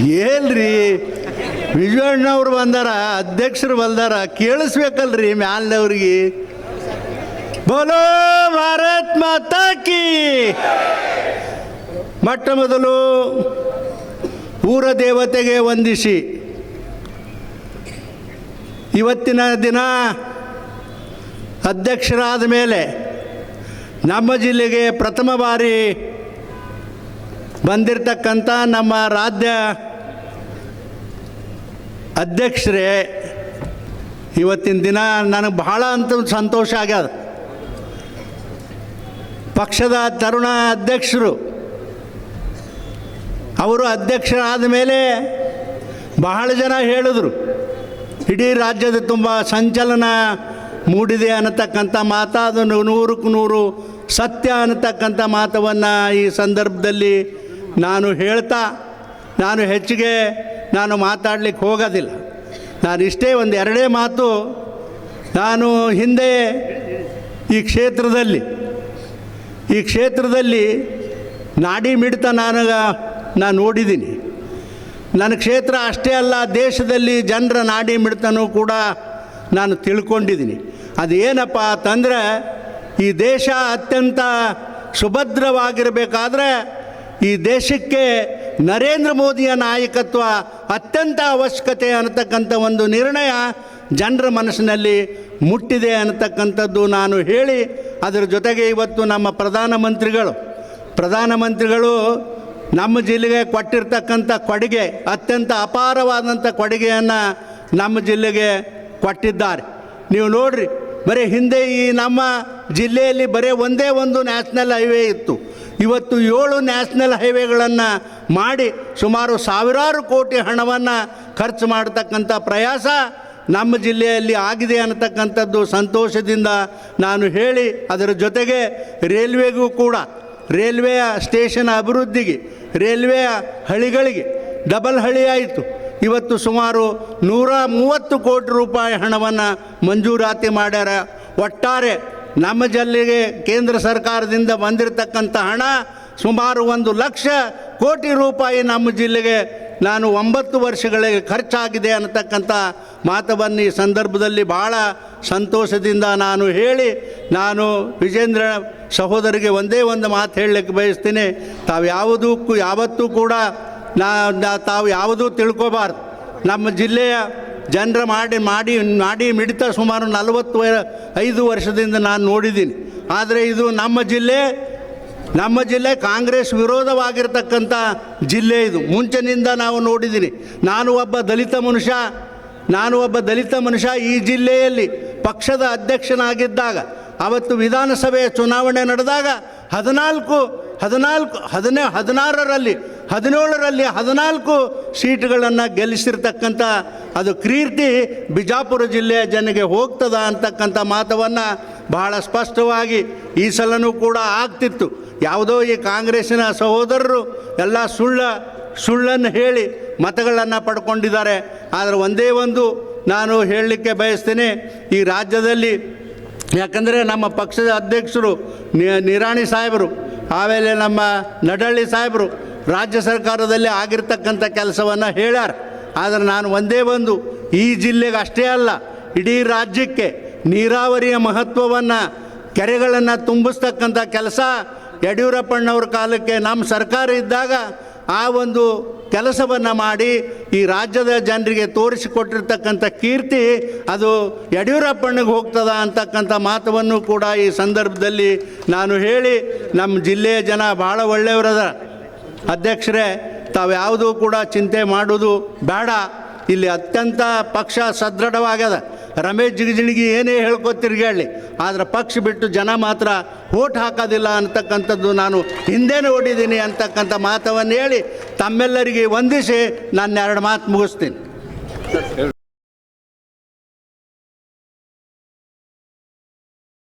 ಏನ್ರಿ? ವಿಜಯಣ್ಣವ್ರು ಬಂದಾರ, ಅಧ್ಯಕ್ಷರು ಬಂದಾರ, ಕೇಳಿಸ್ಬೇಕಲ್ರಿ ಮ್ಯಾಲ್ನವ್ರಿಗೆ. ಬೋಲೋ ಭಾರತ್ ಮಾತಾ ಕಿ! ಮೊಟ್ಟ ಮೊದಲು ಊರ ದೇವತೆಗೆ ವಂದಿಸಿ. ಇವತ್ತಿನ ದಿನ ಅಧ್ಯಕ್ಷರಾದ ಮೇಲೆ ನಮ್ಮ ಜಿಲ್ಲೆಗೆ ಪ್ರಥಮ ಬಾರಿ ಬಂದಿರತಕ್ಕಂಥ ನಮ್ಮ ರಾಜ್ಯ ಅಧ್ಯಕ್ಷರೇ, ಇವತ್ತಿನ ದಿನ ನನಗೆ ಬಹಳ ಅಂತ ಸಂತೋಷ ಆಗ್ಯದ. ಪಕ್ಷದ ತರುಣ ಅಧ್ಯಕ್ಷರು, ಅವರು ಅಧ್ಯಕ್ಷರಾದ ಮೇಲೆ ಬಹಳ ಜನ ಹೇಳಿದರು, ಇಡೀ ರಾಜ್ಯದ ತುಂಬ ಸಂಚಲನ ಮೂಡಿದೆ ಅನ್ನತಕ್ಕಂಥ ಮಾತಾದ ನೂರಕ್ಕೂ ನೂರು ಸತ್ಯ ಅನ್ನತಕ್ಕಂಥ ಮಾತವನ್ನು ಈ ಸಂದರ್ಭದಲ್ಲಿ ನಾನು ಹೇಳ್ತಾ, ನಾನು ಹೆಚ್ಚಿಗೆ ನಾನು ಮಾತಾಡಲಿಕ್ಕೆ ಹೋಗೋದಿಲ್ಲ. ನಾನು ಇಷ್ಟೇ ಒಂದು ಎರಡೇ ಮಾತು, ನಾನು ಹಿಂದೆ ಈ ಕ್ಷೇತ್ರದಲ್ಲಿ ಈ ಕ್ಷೇತ್ರದಲ್ಲಿ ನಾಡಿ ಮಿಡಿತ ನಾನು ನಾನು ನೋಡಿದ್ದೀನಿ. ನನ್ನ ಕ್ಷೇತ್ರ ಅಷ್ಟೇ ಅಲ್ಲ, ದೇಶದಲ್ಲಿ ಜನರ ನಾಡಿ ಮಿಡಿತನೂ ಕೂಡ ನಾನು ತಿಳ್ಕೊಂಡಿದ್ದೀನಿ. ಅದೇನಪ್ಪ ಅಂತಂದರೆ, ಈ ದೇಶ ಅತ್ಯಂತ ಸುಭದ್ರವಾಗಿರಬೇಕಾದ್ರೆ ಈ ದೇಶಕ್ಕೆ ನರೇಂದ್ರ ಮೋದಿಯ ನಾಯಕತ್ವ ಅತ್ಯಂತ ಅವಶ್ಯಕತೆ ಅನ್ನತಕ್ಕಂಥ ಒಂದು ನಿರ್ಣಯ ಜನರ ಮನಸ್ಸಿನಲ್ಲಿ ಮುಟ್ಟಿದೆ ಅನ್ನತಕ್ಕಂಥದ್ದು ನಾನು ಹೇಳಿ ಅದರ ಜೊತೆಗೆ ಇವತ್ತು ನಮ್ಮ ಪ್ರಧಾನಮಂತ್ರಿಗಳು ಪ್ರಧಾನಮಂತ್ರಿಗಳು ನಮ್ಮ ಜಿಲ್ಲೆಗೆ ಕೊಟ್ಟಿರ್ತಕ್ಕಂಥ ಕೊಡುಗೆ, ಅತ್ಯಂತ ಅಪಾರವಾದಂಥ ಕೊಡುಗೆಯನ್ನು ನಮ್ಮ ಜಿಲ್ಲೆಗೆ ಕೊಟ್ಟಿದ್ದಾರೆ. ನೀವು ನೋಡ್ರಿ, ಬರೀ ಹಿಂದೆ ಈ ನಮ್ಮ ಜಿಲ್ಲೆಯಲ್ಲಿ ಬರೀ ಒಂದೇ ಒಂದು ನ್ಯಾಷನಲ್ ಹೈವೇ ಇತ್ತು. ಇವತ್ತು ಏಳು ನ್ಯಾಷನಲ್ ಹೈವೇಗಳನ್ನು ಮಾಡಿ ಸುಮಾರು ಸಾವಿರಾರು ಕೋಟಿ ಹಣವನ್ನು ಖರ್ಚು ಮಾಡತಕ್ಕಂಥ ಪ್ರಯಾಸ ನಮ್ಮ ಜಿಲ್ಲೆಯಲ್ಲಿ ಆಗಿದೆ ಅನ್ನತಕ್ಕಂಥದ್ದು ಸಂತೋಷದಿಂದ ನಾನು ಹೇಳಿ ಅದರ ಜೊತೆಗೆ ರೈಲ್ವೆಗೂ ಕೂಡ ರೈಲ್ವೆಯ ಸ್ಟೇಷನ್ ಅಭಿವೃದ್ಧಿಗೆ, ರೈಲ್ವೆಯ ಹಳಿಗಳಿಗೆ ಡಬಲ್ ಹಳಿ ಆಯಿತು. ಇವತ್ತು ಸುಮಾರು ನೂರ ಮೂವತ್ತು ಕೋಟಿ ರೂಪಾಯಿ ಹಣವನ್ನು ಮಂಜೂರಾತಿ ಮಾಡ್ಯಾರ. ಒಟ್ಟಾರೆ ನಮ್ಮ ಜಿಲ್ಲೆಗೆ ಕೇಂದ್ರ ಸರ್ಕಾರದಿಂದ ಬಂದಿರತಕ್ಕಂಥ ಹಣ ಸುಮಾರು ಒಂದು ಲಕ್ಷ ಕೋಟಿ ರೂಪಾಯಿ ನಮ್ಮ ಜಿಲ್ಲೆಗೆ ನಾನು ಒಂಬತ್ತು ವರ್ಷಗಳಿಗೆ ಖರ್ಚಾಗಿದೆ ಅನ್ನತಕ್ಕಂಥ ಮಾತವನ್ನು ಈ ಸಂದರ್ಭದಲ್ಲಿ ಭಾಳ ಸಂತೋಷದಿಂದ ನಾನು ಹೇಳಿ ನಾನು ವಿಜೇಂದ್ರ ಸಹೋದರಿಗೆ ಒಂದೇ ಒಂದು ಮಾತು ಹೇಳಲಿಕ್ಕೆ ಬಯಸ್ತೀನಿ. ತಾವು ಯಾವುದಕ್ಕೂ ಯಾವತ್ತೂ ಕೂಡ ನಾ, ತಾವು ಯಾವುದೂ ತಿಳ್ಕೊಬಾರ್ದು. ನಮ್ಮ ಜಿಲ್ಲೆಯ ಜನರ ಮಾಡಿ ಮಾಡಿ ಮಾಡಿ ಮಿಡಿತ ಸುಮಾರು ನಲವತ್ತು ಐದು ವರ್ಷದಿಂದ ನಾನು ನೋಡಿದ್ದೀನಿ. ಆದರೆ ಇದು ನಮ್ಮ ಜಿಲ್ಲೆ ನಮ್ಮ ಜಿಲ್ಲೆ ಕಾಂಗ್ರೆಸ್ ವಿರೋಧವಾಗಿರ್ತಕ್ಕಂಥ ಜಿಲ್ಲೆ ಇದು. ಮುಂಚಿನಿಂದ ನಾವು ನೋಡಿದ್ದೀನಿ. ನಾನು ಒಬ್ಬ ದಲಿತ ಮನುಷ್ಯ, ನಾನು ಒಬ್ಬ ದಲಿತ ಮನುಷ್ಯ ಈ ಜಿಲ್ಲೆಯಲ್ಲಿ ಪಕ್ಷದ ಅಧ್ಯಕ್ಷನಾಗಿದ್ದಾಗ, ಅವತ್ತು ವಿಧಾನಸಭೆಯ ಚುನಾವಣೆ ನಡೆದಾಗ ಹದಿನಾಲ್ಕು ಹದಿನಾಲ್ಕು, ಹದಿನೇ, ಹದಿನಾರರಲ್ಲಿ ಹದಿನೇಳರಲ್ಲಿ ಹದಿನಾಲ್ಕು ಸೀಟ್ಗಳನ್ನು ಗೆಲ್ಲಿಸಿರ್ತಕ್ಕಂಥ ಅದು ಕೀರ್ತಿ ಬಿಜಾಪುರ ಜಿಲ್ಲೆಯ ಜನಗೆ ಹೋಗ್ತದ ಅಂತಕ್ಕಂಥ ಮಾತವನ್ನು ಬಹಳ ಸ್ಪಷ್ಟವಾಗಿ ಈ ಸಲನೂ ಕೂಡ ಆಗ್ತಿತ್ತು. ಯಾವುದೋ ಈ ಕಾಂಗ್ರೆಸ್ಸಿನ ಸಹೋದರರು ಎಲ್ಲ ಸುಳ್ಳ ಸುಳ್ಳನ್ನು ಹೇಳಿ ಮತಗಳನ್ನು ಪಡ್ಕೊಂಡಿದ್ದಾರೆ. ಆದರೆ ಒಂದೇ ಒಂದು ನಾನು ಹೇಳಲಿಕ್ಕೆ ಬಯಸ್ತೇನೆ, ಈ ರಾಜ್ಯದಲ್ಲಿ ಯಾಕಂದರೆ ನಮ್ಮ ಪಕ್ಷದ ಅಧ್ಯಕ್ಷರು ನಿರಾಣಿ ಸಾಹೇಬರು, ಆಮೇಲೆ ನಮ್ಮ ನಡಳ್ಳಿ ಸಾಹೇಬರು ರಾಜ್ಯ ಸರ್ಕಾರದಲ್ಲಿ ಆಗಿರ್ತಕ್ಕಂಥ ಕೆಲಸವನ್ನು ಹೇಳ್ಯಾರ. ಆದರೆ ನಾನು ಒಂದೇ ಒಂದು ಈ ಜಿಲ್ಲೆಗೆ ಅಷ್ಟೇ ಅಲ್ಲ, ಇಡೀ ರಾಜ್ಯಕ್ಕೆ ನೀರಾವರಿಯ ಮಹತ್ವವನ್ನು, ಕೆರೆಗಳನ್ನು ತುಂಬಿಸ್ತಕ್ಕಂಥ ಕೆಲಸ ಯಡಿಯೂರಪ್ಪಣ್ಣವ್ರ ಕಾಲಕ್ಕೆ ನಮ್ಮ ಸರ್ಕಾರ ಇದ್ದಾಗ ಆ ಒಂದು ಕೆಲಸವನ್ನು ಮಾಡಿ ಈ ರಾಜ್ಯದ ಜನರಿಗೆ ತೋರಿಸಿಕೊಟ್ಟಿರ್ತಕ್ಕಂಥ ಕೀರ್ತಿ ಅದು ಯಡಿಯೂರಪ್ಪನಿಗೆ ಹೋಗ್ತದ ಅಂತಕ್ಕಂಥ ಮಾತವನ್ನು ಕೂಡ ಈ ಸಂದರ್ಭದಲ್ಲಿ ನಾನು ಹೇಳಿ ನಮ್ಮ ಜಿಲ್ಲೆಯ ಜನ ಭಾಳ ಒಳ್ಳೆಯವರದ ಅಧ್ಯಕ್ಷರೇ ತಾವು ಯಾವುದೂ ಕೂಡ ಚಿಂತೆ ಮಾಡೋದು ಬೇಡ. ಇಲ್ಲಿ ಅತ್ಯಂತ ಪಕ್ಷ ಸದೃಢವಾಗ್ಯದ. ರಮೇಶ್ ಜಿಗಜಿಣಗಿ ಏನೇ ಹೇಳ್ಕೊತಿರ್ಗೇಳಿ ಆದರೆ ಪಕ್ಷ ಬಿಟ್ಟು ಜನ ಮಾತ್ರ ಓಟ್ ಹಾಕೋದಿಲ್ಲ ಅಂತಕ್ಕಂಥದ್ದು ನಾನು ಹಿಂದೆ ಓಡಿದ್ದೀನಿ ಅಂತಕ್ಕಂಥ ಮಾತವನ್ನು ಹೇಳಿ ತಮ್ಮೆಲ್ಲರಿಗೆ ವಂದಿಸಿ ನಾನು ಎರಡು ಮಾತು ಮುಗಿಸ್ತೀನಿ.